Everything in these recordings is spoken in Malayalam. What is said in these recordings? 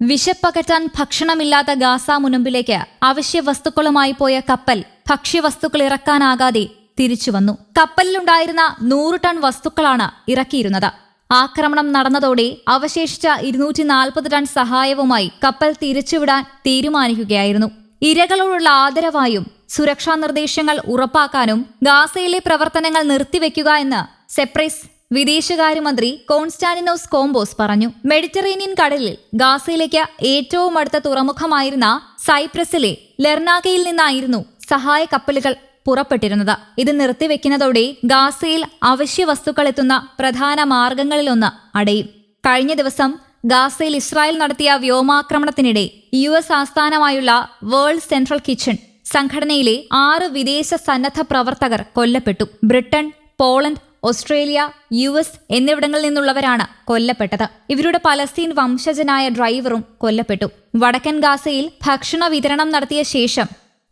വിശപ്പകറ്റാൻ ഭക്ഷണമില്ലാത്ത ഗാസ മുനമ്പിലേക്ക് അവശ്യ വസ്തുക്കളുമായി പോയ കപ്പൽ ഭക്ഷ്യവസ്തുക്കൾ ഇറക്കാനാകാതെ തിരിച്ചുവന്നു കപ്പലിലുണ്ടായിരുന്ന നൂറ് ടൺ വസ്തുക്കളാണ് ഇറക്കിയിരുന്നത്. ആക്രമണം നടന്നതോടെ അവശേഷിച്ച ഇരുന്നൂറ്റി നാൽപ്പത് ടൺ സഹായവുമായി കപ്പൽ തിരിച്ചുവിടാൻ തീരുമാനിക്കുകയായിരുന്നു. ഇരകളോടുള്ള ആദരവായും സുരക്ഷാ നിർദ്ദേശങ്ങൾ ഉറപ്പാക്കാനും ഗാസയിലെ പ്രവർത്തനങ്ങൾ നിർത്തിവെക്കുക എന്ന് സെപ്രൈസ് വിദേശകാര്യമന്ത്രി കോൺസ്റ്റാന്റിനോസ് കോംബോസ് പറഞ്ഞു മെഡിറ്ററേനിയൻ കടലിൽ ഗാസയിലേക്ക് ഏറ്റവും അടുത്ത തുറമുഖമായിരുന്ന സൈപ്രസിലെ ലെർണാഗയിൽ നിന്നായിരുന്നു സഹായ കപ്പലുകൾ പുറപ്പെട്ടിരുന്നത്. ഇത് നിർത്തിവെക്കുന്നതോടെ ഗാസയിൽ അവശ്യ വസ്തുക്കൾ എത്തുന്ന പ്രധാന മാർഗങ്ങളിലൊന്ന് അടയും. കഴിഞ്ഞ ദിവസം ഗാസയിൽ ഇസ്രായേൽ നടത്തിയ വ്യോമാക്രമണത്തിനിടെ യു എസ് ആസ്ഥാനമായുള്ള വേൾഡ് സെൻട്രൽ കിച്ചൺ സംഘടനയിലെ ആറ് വിദേശ സന്നദ്ധ പ്രവർത്തകർ കൊല്ലപ്പെട്ടു. Britain Poland Australia U S എന്നിവിടങ്ങളിൽ നിന്നുള്ളവരാണ് കൊല്ലപ്പെട്ടത്. ഇവരുടെ പലസ്തീൻ വംശജനായ ഡ്രൈവറും കൊല്ലപ്പെട്ടു. വടക്കൻ ഗാസയിൽ ഭക്ഷണ വിതരണം നടത്തിയ ശേഷം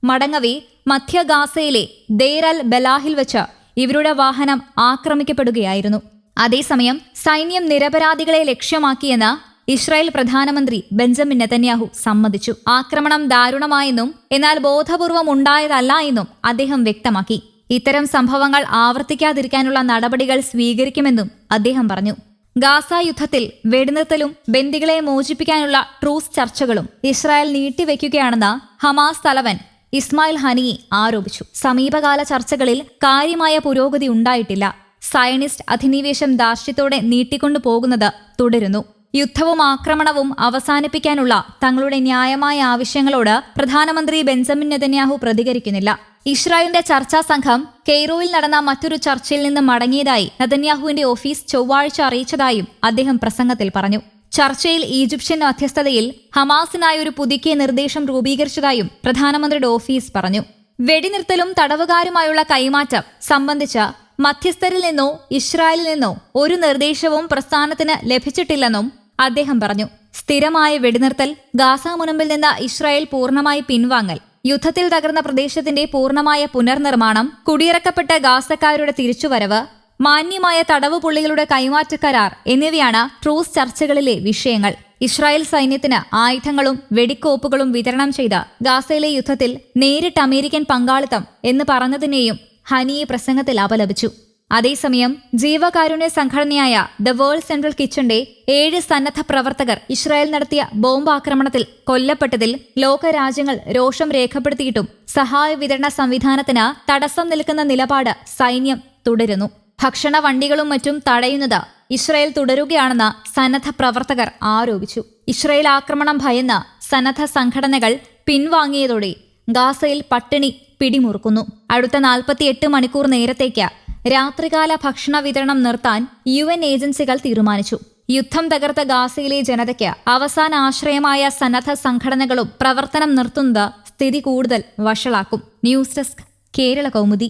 മടങ്ങവേ മധ്യ ഗാസയിലെ ദേരൽ ബലാഹിൽ വെച്ച് ഇവരുടെ വാഹനം ആക്രമിക്കപ്പെടുകയായിരുന്നു. അതേസമയം സൈന്യം നിരപരാധികളെ ലക്ഷ്യമാക്കിയെന്ന് ഇസ്രായേൽ പ്രധാനമന്ത്രി ബെഞ്ചമിൻ നെതന്യാഹു സമ്മതിച്ചു. ആക്രമണം ദാരുണമായെന്നും എന്നാൽ ബോധപൂർവം ഉണ്ടായതല്ല എന്നും അദ്ദേഹം വ്യക്തമാക്കി. ഇത്തരം സംഭവങ്ങൾ ആവർത്തിക്കാതിരിക്കാനുള്ള നടപടികൾ സ്വീകരിക്കുമെന്നും അദ്ദേഹം പറഞ്ഞു. ഗാസ യുദ്ധത്തിൽ വെടിനിർത്തലും ബന്ദികളെ മോചിപ്പിക്കാനുള്ള ട്രൂസ് ചർച്ചകളും ഇസ്രായേൽ നീട്ടിവെക്കുകയാണെന്ന് ഹമാസ് തലവൻ ഇസ്മായിൽ ഹനി ആരോപിച്ചു. സമീപകാല ചർച്ചകളിൽ കാര്യമായ പുരോഗതി ഉണ്ടായിട്ടില്ല. സയനിസ്റ്റ് അധിനിവേശം ദാർഷ്ട്യത്തോടെ നീട്ടിക്കൊണ്ടു പോകുന്നത് തുടരുന്നു. യുദ്ധവും ആക്രമണവും അവസാനിപ്പിക്കാനുള്ള തങ്ങളുടെ ന്യായമായ ആവശ്യങ്ങളോട് പ്രധാനമന്ത്രി ബെഞ്ചമിൻ നെതന്യാഹു പ്രതികരിക്കുന്നില്ല. ഇസ്രായേലിന്റെ ചർച്ചാ സംഘം കെയ്റോയിൽ നടന്ന മറ്റൊരു ചർച്ചയിൽ നിന്ന് മടങ്ങിയതായി നദന്യാഹുവിന്റെ ഓഫീസ് ചൊവ്വാഴ്ച അറിയിച്ചതായും അദ്ദേഹം പ്രസംഗത്തിൽ പറഞ്ഞു. ചർച്ചയിൽ ഈജിപ്ഷ്യൻ മധ്യസ്ഥതയിൽ ഹമാസിനായി ഒരു പുതുക്കിയ നിർദ്ദേശം രൂപീകരിച്ചതായും പ്രധാനമന്ത്രിയുടെ ഓഫീസ് പറഞ്ഞു. വെടിനിർത്തലും തടവുകാരുമായുള്ള കൈമാറ്റം സംബന്ധിച്ച മധ്യസ്ഥരിൽ നിന്നോ ഇസ്രായേലിൽ നിന്നോ ഒരു നിർദ്ദേശവും പ്രസ്ഥാനത്തിന് ലഭിച്ചിട്ടില്ലെന്നും അദ്ദേഹം പറഞ്ഞു. സ്ഥിരമായ വെടിനിർത്തൽ ഗാസ മുനമ്പിൽ നിന്ന് ഇസ്രായേൽ പൂർണമായി പിൻവാങ്ങൽ യുദ്ധത്തിൽ തകർന്ന പ്രദേശത്തിന്റെ പൂർണമായ പുനർനിർമ്മാണം കുടിയിറക്കപ്പെട്ട ഗാസക്കാരുടെ തിരിച്ചുവരവ് മാന്യമായ തടവ് പുള്ളികളുടെ കൈമാറ്റ കരാർ എന്നിവയാണ് ട്രൂസ് ചർച്ചകളിലെ വിഷയങ്ങൾ. ഇസ്രായേൽ സൈന്യത്തിന് ആയുധങ്ങളും വെടിക്കോപ്പുകളും വിതരണം ചെയ്ത ഗാസയിലെ യുദ്ധത്തിൽ നേരിട്ട് അമേരിക്കൻ പങ്കാളിത്തം എന്ന് പറഞ്ഞതിനെയും ഹനിയെ പ്രസംഗത്തിൽ അപലപിച്ചു. അതേസമയം ജീവകാരുണ്യ സംഘടനയായ ദ വേൾഡ് സെൻട്രൽ കിച്ചന്റെ ഏഴ് സന്നദ്ധ പ്രവർത്തകർ ഇസ്രായേൽ നടത്തിയ ബോംബ് ആക്രമണത്തിൽ കൊല്ലപ്പെട്ടതിൽ ലോകരാജ്യങ്ങൾ രോഷം രേഖപ്പെടുത്തിയിട്ടും സഹായ വിതരണ സംവിധാനത്തിന് തടസ്സം നിൽക്കുന്ന നിലപാട് സൈന്യം തുടരുന്നു. ഭക്ഷണ വണ്ടികളും മറ്റും തടയുന്നത് ഇസ്രായേൽ തുടരുകയാണെന്ന് സന്നദ്ധ പ്രവർത്തകർ ആരോപിച്ചു. ഇസ്രായേൽ ആക്രമണം ഭയന്ന് സന്നദ്ധ സംഘടനകൾ പിൻവാങ്ങിയതോടെ ഗാസയിൽ പട്ടിണി പിടിമുറുക്കുന്നു. അടുത്ത നാൽപ്പത്തിയെട്ട് മണിക്കൂർ നേരത്തേക്ക് രാത്രികാല ഭക്ഷണ വിതരണം നിർത്താൻ യു എൻ ഏജൻസികൾ തീരുമാനിച്ചു. യുദ്ധം തകർത്ത ഗാസയിലെ ജനതയ്ക്ക് അവസാന ആശ്രയമായ സന്നദ്ധ സംഘടനകളും പ്രവർത്തനം നിർത്തുന്നത് സ്ഥിതി കൂടുതൽ വഷളാക്കും. News desk Kerala Kaumudi